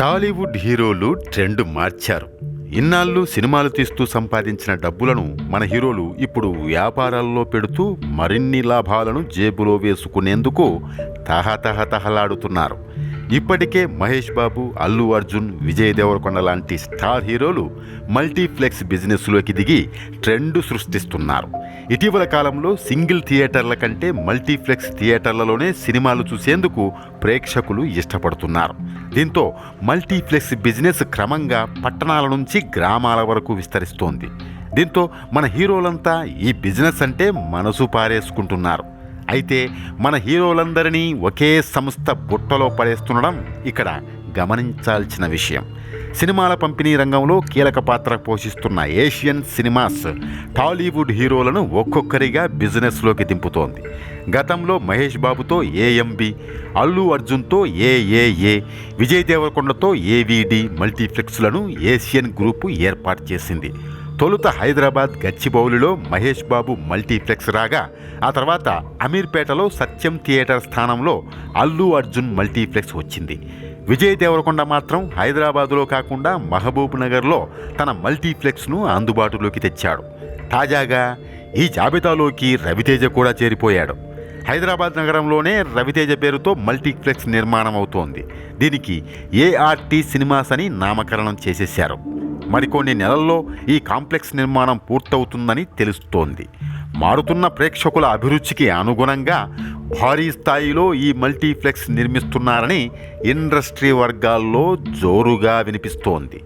టాలీవుడ్ హీరోలు ట్రెండ్ మార్చారు. ఇన్నాళ్ళు సినిమాలు తీస్తూ సంపాదించిన డబ్బులను మన హీరోలు ఇప్పుడు వ్యాపారాల్లో పెడుతూ మరిన్ని లాభాలను జేబులో వేసుకునేందుకు తహతహతహలాడుతున్నారు. ఇప్పటికే మహేష్ బాబు అల్లు అర్జున్ విజయ్ దేవరకొండ లాంటి స్టార్ హీరోలు మల్టీప్లెక్స్ బిజినెస్లోకి దిగి ట్రెండ్ సృష్టిస్తున్నారు. ఇటీవల కాలంలో సింగిల్ థియేటర్ల కంటే మల్టీప్లెక్స్ థియేటర్లలోనే సినిమాలు చూసేందుకు ప్రేక్షకులు ఇష్టపడుతున్నారు. దీంతో మల్టీప్లెక్స్ బిజినెస్ క్రమంగా పట్టణాల నుంచి గ్రామాల వరకు విస్తరిస్తోంది. దీంతో మన హీరోలంతా ఈ బిజినెస్ అంటే మనసు పారేసుకుంటున్నారు. అయితే మన హీరోలందరినీ ఒకే సంస్థ బుట్టలో పడేస్తుండడం ఇక్కడ గమనించాల్సిన విషయం. సినిమాల పంపిణీ రంగంలో కీలక పాత్ర పోషిస్తున్న ఏషియన్ సినిమాస్ టాలీవుడ్ హీరోలను ఒక్కొక్కరిగా బిజినెస్లోకి దింపుతోంది. గతంలో మహేష్ బాబుతో ఏఎంబి అల్లు అర్జున్తో ఏఏఏ విజయ్ దేవరకొండతో ఏవిడి మల్టీప్లెక్స్లను ఏషియన్ గ్రూపు ఏర్పాటు చేసింది. తొలుత హైదరాబాద్ గచ్చిబౌలిలో మహేష్ బాబు మల్టీప్లెక్స్ రాగా ఆ తర్వాత అమీర్పేటలో సత్యం థియేటర్ స్థానంలో అల్లు అర్జున్ మల్టీప్లెక్స్ వచ్చింది. విజయ్ దేవరకొండ మాత్రం హైదరాబాదులో కాకుండా మహబూబ్ నగర్లో తన మల్టీప్లెక్స్ను అందుబాటులోకి తెచ్చాడు. తాజాగా ఈ జాబితాలోకి రవితేజ కూడా చేరిపోయాడు. హైదరాబాద్ నగరంలోనే రవితేజ పేరుతో మల్టీప్లెక్స్ నిర్మాణం అవుతోంది దీనికి ఏఆర్టీ సినిమాస్ అని నామకరణం చేసేశారు. మరికొన్ని నెలల్లో ఈ కాంప్లెక్స్ నిర్మాణం పూర్తవుతుందని తెలుస్తోంది. మారుతున్న ప్రేక్షకుల అభిరుచికి అనుగుణంగా భారీ స్థాయిలో ఈ మల్టీప్లెక్స్ నిర్మిస్తున్నారని ఇండస్ట్రీ వర్గాల్లో జోరుగా వినిపిస్తోంది.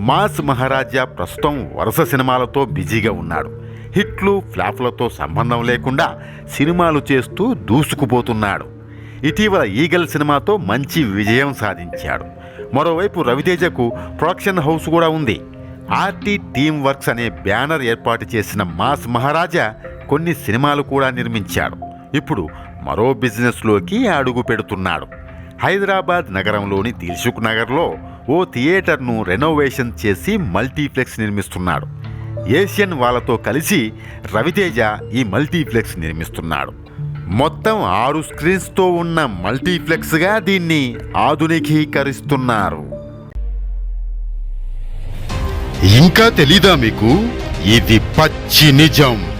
మాస్ మహారాజా ప్రస్తుతం వరుస సినిమాలతో బిజీగా ఉన్నాడు. హిట్లు ఫ్లాప్లతో సంబంధం లేకుండా సినిమాలు చేస్తూ దూసుకుపోతున్నాడు. ఇటీవల ఈగల్ సినిమాతో మంచి విజయం సాధించాడు. మరోవైపు రవితేజకు ప్రొడక్షన్ హౌస్ కూడా ఉంది. ఆర్టీ టీమ్ వర్క్స్ అనే బ్యానర్ ఏర్పాటు చేసిన మాస్ మహారాజా కొన్ని సినిమాలు కూడా నిర్మించాడు. ఇప్పుడు మరో బిజినెస్లోకి అడుగు పెడుతున్నాడు. హైదరాబాద్ నగరంలోని దిల్సుఖ్ నగర్లో ఓ థియేటర్ను రెనోవేషన్ చేసి మల్టీప్లెక్స్ నిర్మిస్తున్నాడు. ఏషియన్ వాళ్ళతో కలిసి రవితేజ ఈ మల్టీప్లెక్స్ నిర్మిస్తున్నాడు. మొత్తం ఆరు స్క్రీన్స్తో ఉన్న మల్టీప్లెక్స్గా దీన్ని ఆధునికీకరిస్తున్నారు. ఇంకా తెలీదా మీకు? ఇది పచ్చి నిజం.